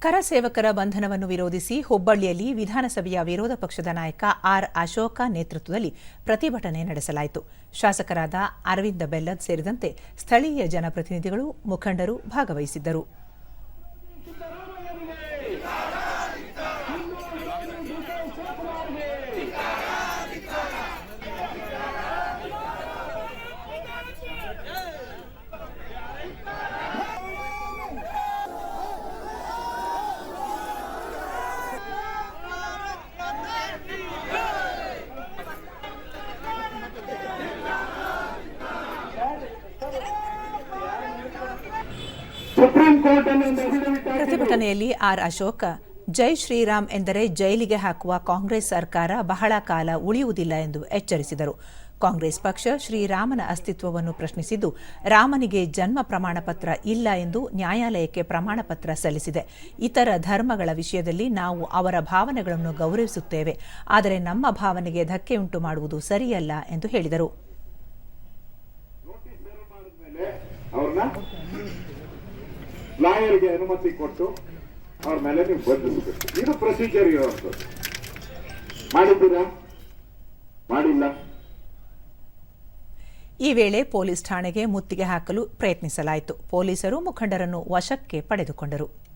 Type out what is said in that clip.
ಕರ ಸೇವಕರ ಬಂಧನವನ್ನು ವಿರೋಧಿಸಿ ಹುಬ್ಬಳ್ಳಿಯಲ್ಲಿ ವಿಧಾನಸಭೆಯ ವಿರೋಧ ಪಕ್ಷದ ನಾಯಕ ಆರ್ ಅಶೋಕ ನೇತೃತ್ವದಲ್ಲಿ ಪ್ರತಿಭಟನೆ ನಡೆಸಲಾಯಿತು. ಶಾಸಕರಾದ ಅರವಿಂದ ಬೆಲ್ಲದ್ ಸೇರಿದಂತೆ ಸ್ಥಳೀಯ ಜನಪ್ರತಿನಿಧಿಗಳು ಮುಖಂಡರು ಭಾಗವಹಿಸಿದ್ದರು. Supreme court. ಪ್ರತಿಭಟನೆಯಲ್ಲಿ ಆರ್ ಅಶೋಕ ಜೈ ಶ್ರೀರಾಮ್ ಎಂದರೆ ಜೈಲಿಗೆ ಹಾಕುವ ಕಾಂಗ್ರೆಸ್ ಸರ್ಕಾರ ಬಹಳ ಕಾಲ ಉಳಿಯುವುದಿಲ್ಲ ಎಂದು ಎಚ್ಚರಿಸಿದರು. ಕಾಂಗ್ರೆಸ್ ಪಕ್ಷ ಶ್ರೀರಾಮನ ಅಸ್ತಿತ್ವವನ್ನು ಪ್ರಶ್ನಿಸಿದ್ದು ರಾಮನಿಗೆ ಜನ್ಮ ಪ್ರಮಾಣ ಪತ್ರ ಇಲ್ಲ ಎಂದು ನ್ಯಾಯಾಲಯಕ್ಕೆ ಪ್ರಮಾಣ ಪತ್ರ ಸಲ್ಲಿಸಿದೆ. ಇತರ ಧರ್ಮಗಳ ವಿಷಯದಲ್ಲಿ ನಾವು ಅವರ ಭಾವನೆಗಳನ್ನು ಗೌರವಿಸುತ್ತೇವೆ. ಆದರೆ ನಮ್ಮ ಭಾವನೆಗೆ ಧಕ್ಕೆಯುಂಟು ಮಾಡುವುದು ಸರಿಯಲ್ಲ ಎಂದು ಹೇಳಿದರು. ಲಾಯರ್ಗೆ ಅನುಮತಿ ಕೊಟ್ಟು ಅವ್ರ ಮೇಲೆ ನೀವು ಬಂಧಿಸಬೇಕು. ಇದು ಪ್ರೊಸೀಜರ್ ಇರುವಂಥದ್ದು ಮಾಡಿದ್ದೀರಾ? ಮಾಡಿಲ್ಲ? ಈ ವೇಳೆ ಪೊಲೀಸ್ ಠಾಣೆಗೆ ಮುತ್ತಿಗೆ ಹಾಕಲು ಪ್ರಯತ್ನಿಸಲಾಯಿತು. ಪೊಲೀಸರು ಮುಖಂಡರನ್ನು ವಶಕ್ಕೆ ಪಡೆದುಕೊಂಡರು.